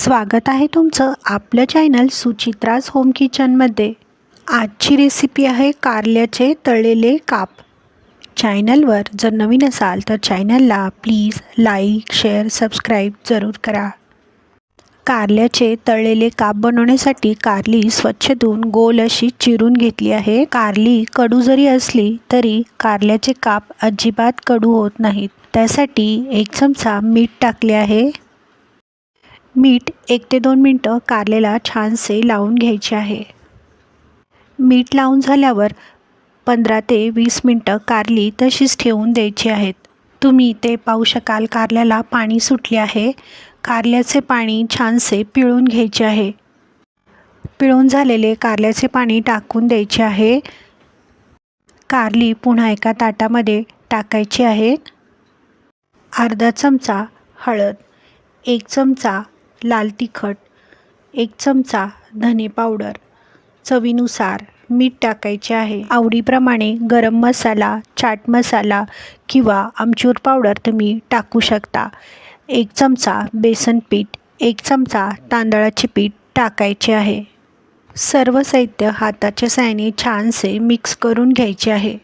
स्वागत आहे तुमचं आपलं चॅनल सुचित्राज होम किचनमध्ये आजची रेसिपी आहे कारल्याचे तळलेले काप. चॅनलवर जर नवीन असाल तर चॅनलला प्लीज लाईक शेअर सबस्क्राईब जरूर करा. कारल्याचे तळलेले काप बनवण्यासाठी कारली स्वच्छ धुवून गोल अशी चिरून घेतली आहे. कारली कडू जरी असली तरी कारल्याचे काप अजिबात कडू होत नाहीत. त्यासाठी एक चमचा मीठ टाकले आहे. मीठ एक ते दोन मिनटं कारलेला छानसे लावून घ्यायचे आहे. मीठ लावून झाल्यावर पंधरा ते वीस मिनटं कारली तशीच ठेवून द्यायची आहेत. तुम्ही ते पाहू शकाल कारल्याला पाणी सुटले आहे. कारल्याचे पाणी छानसे पिळून घ्यायचे आहे. पिळून झालेले कारल्याचे पाणी टाकून द्यायचे आहे. कारली पुन्हा एका ताटामध्ये टाकायची आहे. अर्धा चमचा हळद एक चमचा लाल तिखट एक चमचा धने पावडर. चवीनुसार मीठ टाकायचे आहे. आवडीप्रमाणे गरम मसाला चाट मसाला किंवा आमचूर पावडर तुम्ही टाकू शकता. एक चमचा बेसन पीठ एक चमचा तांदळाचे पीठ टाकायचे आहे. सर्व साहित्य हाताच्या सायने छानसे मिक्स करून घ्यायचे आहे.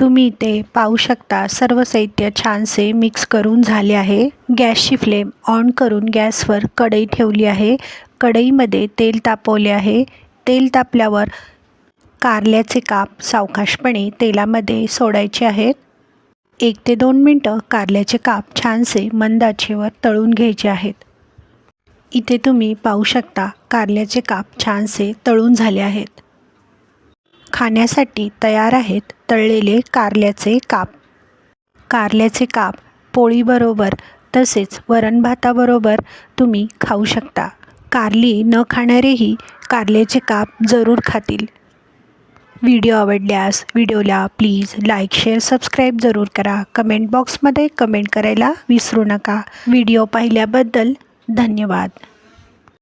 तुम्ही इथे पाहू शकता सर्व साहित्य छानसे मिक्स करून झाले आहे. गॅसची फ्लेम ऑन करून गॅसवर कढई ठेवली आहे. कढईमध्ये तेल तापवले आहे. तेल तापल्यावर कारल्याचे काप सावकाशपणे तेलामध्ये सोडायचे आहेत. एक ते दोन मिनटं कारल्याचे काप छानसे मंद आचेवर तळून घ्यायचे आहेत. इथे तुम्ही पाहू शकता कारल्याचे काप छानसे तळून झाले आहेत. खाण्यासाठी तयार आहेत तळलेले कारल्याचे काप. कारल्याचे काप पोळीबरोबर तसेच वरण भाताबरोबर तुम्ही खाऊ शकता. कारली न खाणारेही कारल्याचे काप जरूर खातील. व्हिडिओ आवडल्यास व्हिडिओला प्लीज लाईक शेअर सबस्क्राईब जरूर करा. कमेंट बॉक्समध्ये कमेंट करायला विसरू नका. व्हिडिओ पाहिल्याबद्दल धन्यवाद.